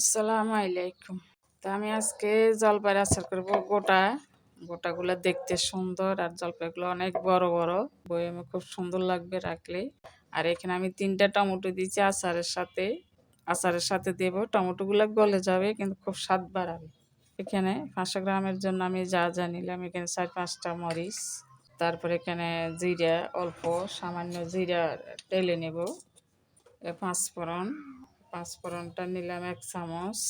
আসসালামু আলাইকুম। তো আমি আজকে জলপাইয়ের আচার করব গোটা। গোটাগুলো দেখতে সুন্দর আর জলপাইগুলো অনেক বড় বড়। বয়ামে খুব সুন্দর লাগবে রাখলে। আর এখানে আমি তিনটা টমেটো দিয়েছি আচারের সাথে। আচারের সাথে দেব, টমেটোগুলো গলে যাবে কিন্তু খুব স্বাদ বাড়াবে। এখানে পাঁচশো গ্রামের জন্য আমি যা যা নিলাম, এখানে চার পাঁচটা মরিচ। তারপরে এখানে জিরা, অল্প সামান্য জিরা টেলে নেব। পাঁচফোড়ন। পাঁচফোড়নটা নিলাম এক চামচ।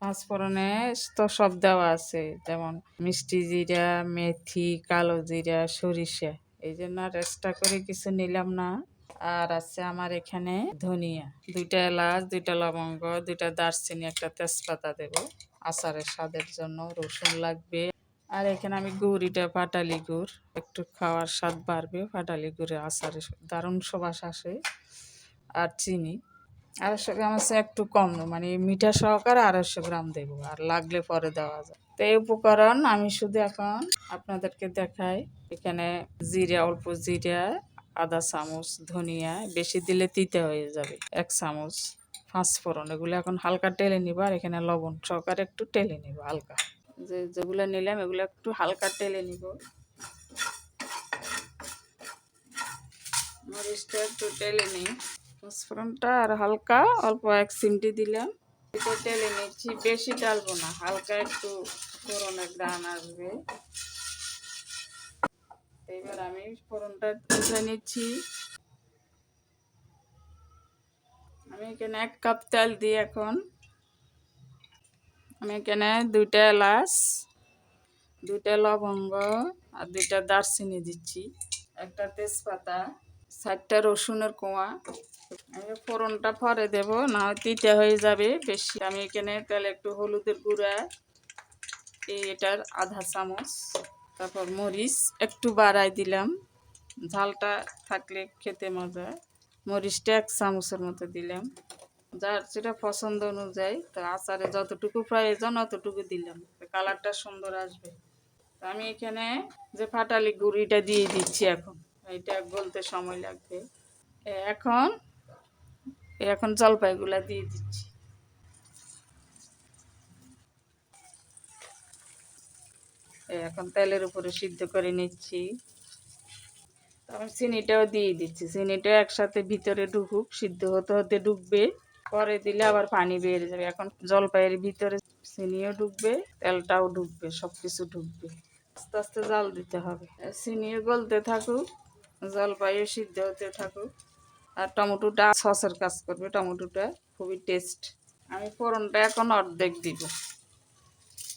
পাঁচফোড়নে তো সব দেওয়া আছে, যেমন মিষ্টি জিরা, মেথি, কালো জিরা, সরিষা। এই জন্য আর করে কিছু নিলাম না। আর আছে আমার এখানে ধনিয়া। দুইটা এলাচ, দুইটা লবঙ্গ, দুইটা দারচিনি, একটা তেজপাতা দেব। আচারের স্বাদের জন্য রসুন লাগবে। আর এখানে আমি গুড়িটা পাটালি গুড়। একটু খাওয়ার স্বাদ বাড়বে, পাটালি গুড়ে আচারে দারুণ সুবাস আসে। আর চিনি। আড়াইশো গ্রাম আছে, একটু কম মানে মিঠা সহকারে আড়াইশো গ্রাম দেবো, আর লাগলে পরে দেওয়া যায়। তো এই উপকরণ আমি শুধু এখন আপনাদেরকে দেখাই। এখানে জিরা, অল্প জিরা, আদা চামচ, ধনিয়া, বেশি দিলে তিতে হয়ে যাবে, এক চামচ পাঁচফোড়ন। এগুলো এখন হালকা টেলে নিব, আর এখানে লবণ সহকারে একটু টেলে নিব, হালকা। যে যেগুলো নিলাম, এগুলো একটু হালকা টেলে নিব। মরিচটা একটু টেলে নিই। পাঁচফোড়নটা আর হালকা অল্প এক সিমটি দিলাম। এটা টেলে নিচ্ছি, বেশি ডালবো না, হালকা একটু ফোড়নের গান আসবে। এবার আমি ফোড়নটা তুলে নিচ্ছি। আমি এখানে এক কাপ তেল দিই এখন। আমি এখানে দুইটা এলাচ, দুইটা লবঙ্গ আর দুইটা দারচিনি দিচ্ছি। একটা তেজপাতা। চারটা রসুনের কোয়া। ফোড়নটা পরে দেব না তিতে হয়ে যাবে বেশি। আমি এখানে তাহলে একটু হলুদের গুঁড়া এটার আধা চামচ, তারপর মরিচ একটু বাড়াই দিলাম। ঝালটা থাকলে খেতে মজা মরিচটা এক চামচের মতো দিলাম। যার যেটা পছন্দ অনুযায়ী, তো আচারে যতটুকু প্রয়োজন অতটুকু দিলাম। কালারটা সুন্দর আসবে। তো আমি এখানে যে ফাটালি গুঁড়িটা দিয়ে দিচ্ছি এখন। এটা গলতে সময় লাগবে। এখন এখন জলপাইগুলা দিয়ে দিচ্ছি। এখন তেলের উপরে সিদ্ধ করে নিচ্ছি। তারপর চিনিটাও দিয়ে দিচ্ছি। চিনিটা একসাথে ভিতরে ঢুকুক, সিদ্ধ হতে হতে ঢুকবে। পরে দিলে আবার পানি বেরিয়ে যাবে। এখন জলপাইয়ের ভিতরে চিনিও ঢুকবে, তেলটাও ঢুকবে সব কিছু ঢুকবে। আস্তে আস্তে জাল দিতে হবে। চিনিও গলতে থাকুক। জলপাইও সিদ্ধ হতে থাকুক। আর টমেটোটা সসের কাজ করবে, টমেটোটা খুবই টেস্ট আমি ফোড়নটা এখন অর্ধেক দিব।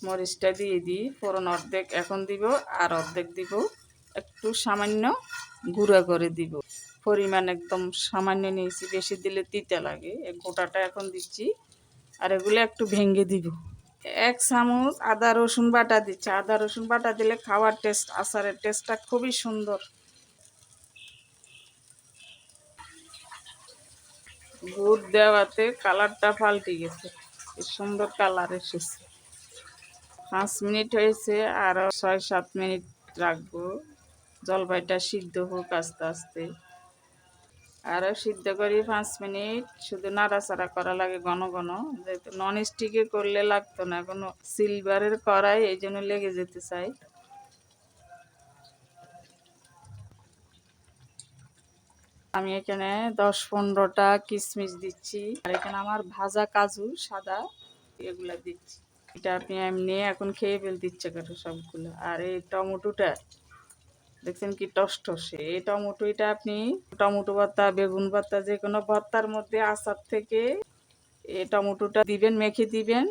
মরিচটা দিয়ে দিই, ফোড়ন অর্ধেক এখন দিব আর অর্ধেক দিব। একটু সামান্য গুঁড়া করে দিব। পরিমাণ একদম সামান্য নিয়েছি, বেশি দিলে তিতা লাগে। গোটাটা এখন দিচ্ছি আর এগুলো একটু ভেঙে দিব। এক চামচ আদা রসুন বাটা দিচ্ছি। আদা রসুন বাটা দিলে খাওয়ার টেস্ট আচারের টেস্টটা খুবই সুন্দর। গুড় দেওয়াতে কালারটা পাল্টে গেছে। সুন্দর কালার এসেছে। পাঁচ মিনিট হয়েছে আরও ছয় সাত মিনিট রাখব। জলপাইটা সিদ্ধ হোক আস্তে আস্তে। আরও সিদ্ধ করি পাঁচ মিনিট। শুধু নাড়াচাড়া করা লাগে ঘন ঘন। যেহেতু নন স্টিকে করলে লাগতো না, কোনো সিলভারের কড়াই এই জন্য লেগে যেতে চাই। আমি এখানে দশ পনেরোটা কিশমিশ দিচ্ছি। আর এখানে আমার ভাজা কাজু, সাদা এগুলো দিচ্ছি। এটা আপনি এমনি এখন খেয়ে ফেলতে ইচ্ছে করে সবগুলো। আর এই টমেটোটা, দেখছেন কি টসটসে। এই টমেটো এটা আপনি টমেটো ভর্তা বেগুন ভর্তা যে কোনো ভর্তার মধ্যে আচার থেকে এই টমেটোটা দিবেন, মেখে দিবেন,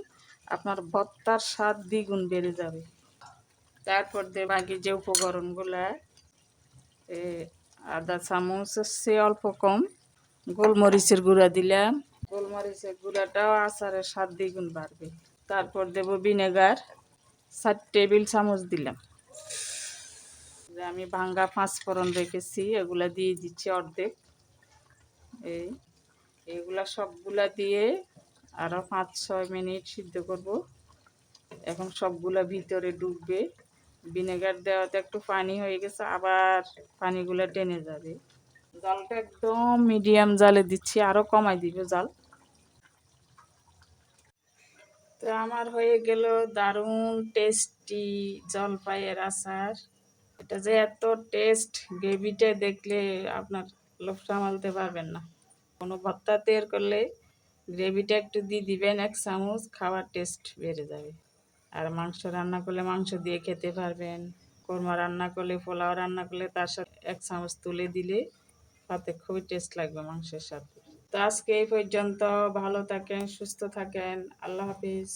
আপনার ভর্তার স্বাদ দ্বিগুণ বেড়ে যাবে। তারপর দিয়ে বাকি যে উপকরণগুলা আদা চামচ হচ্ছে অল্প কম। গোলমরিচের গুঁড়া দিলাম। গোলমরিচের গুঁড়াটাও আচারের স্বাদ দ্বিগুণ বাড়বে। তারপর দেব ভিনেগার। সাত টেবিল চামচ দিলাম। আমি ভাঙ্গা পাঁচ ফোড়ন রেখেছি, এগুলা দিয়ে দিচ্ছি অর্ধেক। এই, এগুলা সবগুলা দিয়ে আরও পাঁচ ছয় মিনিট সিদ্ধ করব। এখন সবগুলা ভিতরে ডুববে। ভিনেগার দেওয়াতে একটু পানি হয়ে গেছে, আবার পানিগুলো টেনে যাবে। জালটা একদম মিডিয়াম জালে দিচ্ছি আরও কমাই দিব জাল। তো আমার হয়ে গেল দারুণ টেস্টি জলপাইয়ের আচার। এটা যে এত টেস্ট গ্রেভিটা দেখলে আপনার লোভ সামালতে পারবেন না। কোনো ভর্তা তৈরি করলে গ্রেভিটা একটু দিয়ে দিবেন, এক চামচ, খাওয়ার টেস্ট বেড়ে যাবে। আর মাংস রান্না করলে মাংস দিয়ে খেতে পারবেন। কোরমা রান্না করলে, পোলাও রান্না করলে তার সাথে এক চামচ তুলে দিলে তাতে খুবই টেস্ট লাগবে মাংসের সাথে। তো আজকে এই পর্যন্ত ভালো থাকেন, সুস্থ থাকেন। আল্লাহ হাফিজ।